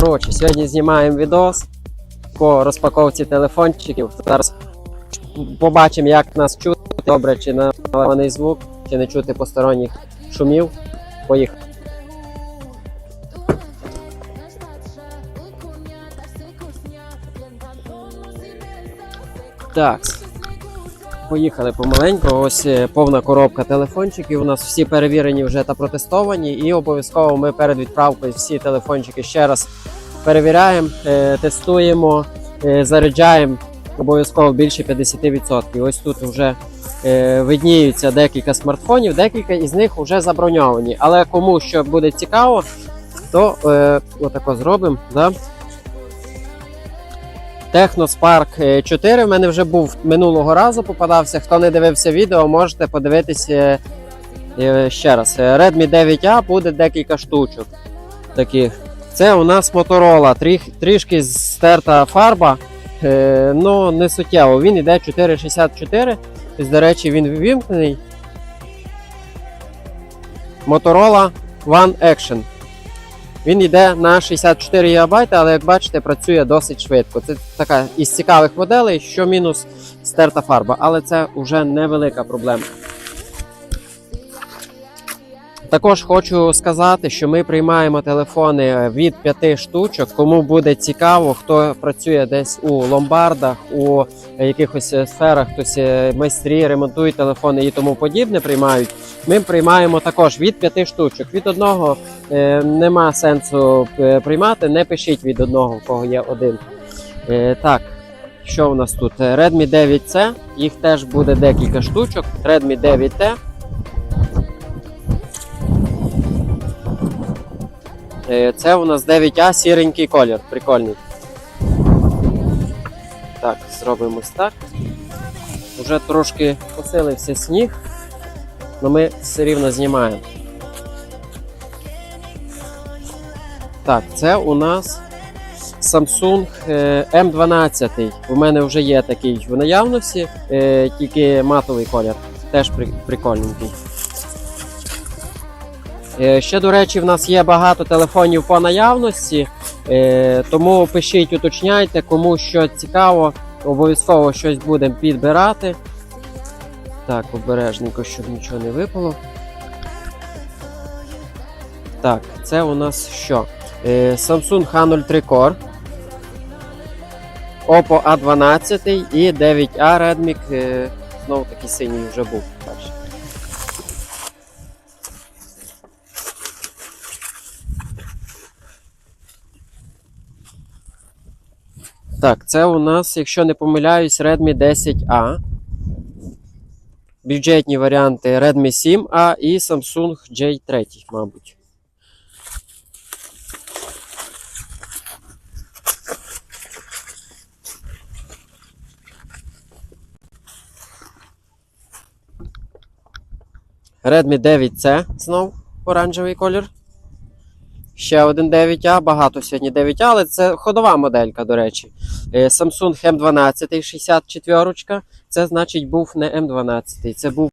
Коротше, сьогодні знімаємо відос по розпаковці телефончиків. Зараз побачимо, як нас чути добре, чи наливаний звук, чи не чути посторонніх шумів. Поїхали. Так. Поїхали помаленьку. Ось е, повна коробка телефончиків. У нас всі перевірені вже та протестовані, і обов'язково ми перед відправкою всі телефончики ще раз перевіряємо, е, тестуємо, е, заряджаємо обов'язково більше 50%. Ось тут вже е, видніються декілька смартфонів, декілька із них вже заброньовані. Але кому що буде цікаво, то отако зробимо. Да? Technospark 4 в мене вже був минулого разу попадався. Хто не дивився відео, можете подивитися ще раз. Redmi 9A буде декілька штучок таких. Це у нас тріх, трішки стерта фарба, е, ну не суттєво. Він йде 464. Ось, До речі, він ввімкнений. Motorola One Action. Він йде на 64 ГБ, але як бачите, працює досить швидко. Це така із цікавих моделей, що мінус стерта фарба, але це вже невелика проблема. Також хочу сказати, що ми приймаємо телефони від 5 штучок. Кому буде цікаво, хто працює десь у ломбардах, у якихось сферах, хтось е, майстрі ремонтують телефони і тому подібне приймають. Ми приймаємо також від 5 штучок. Від одного е, нема сенсу е, приймати, не пишіть від одного, у кого є один. Е, так, що у нас тут? Е, Redmi 9C, їх теж буде декілька штучок. Redmi 9T. Це у нас 9А сіренький колір, прикольний. Так, зробимо ось так. Уже трошки посилився сніг, але ми все рівно знімаємо. Так, це у нас Samsung е, M12. У мене вже є такий в наявності, е, тільки матовий колір. Теж при- прикольненький. Е, Ще, до речі, в нас є багато телефонів по наявності, е, тому пишіть, уточняйте, кому що цікаво, обов'язково щось будемо підбирати. Так, обережненько, щоб нічого не випало. Так, це у нас що? Е, Samsung H03 Core, Oppo A12 і 9A Redmi. е, Знову такий синій вже був. Бачите. Так, це у нас, якщо не помиляюсь, Redmi 10A. Бюджетні варіанти Redmi 7A і Samsung J3, мабуть. Redmi 9C знов оранжевий колір. Ще один 9А, багато сьогодні 9А, але це ходова моделька, до речі. Е, Samsung M12 64. Це значить був не M12, це був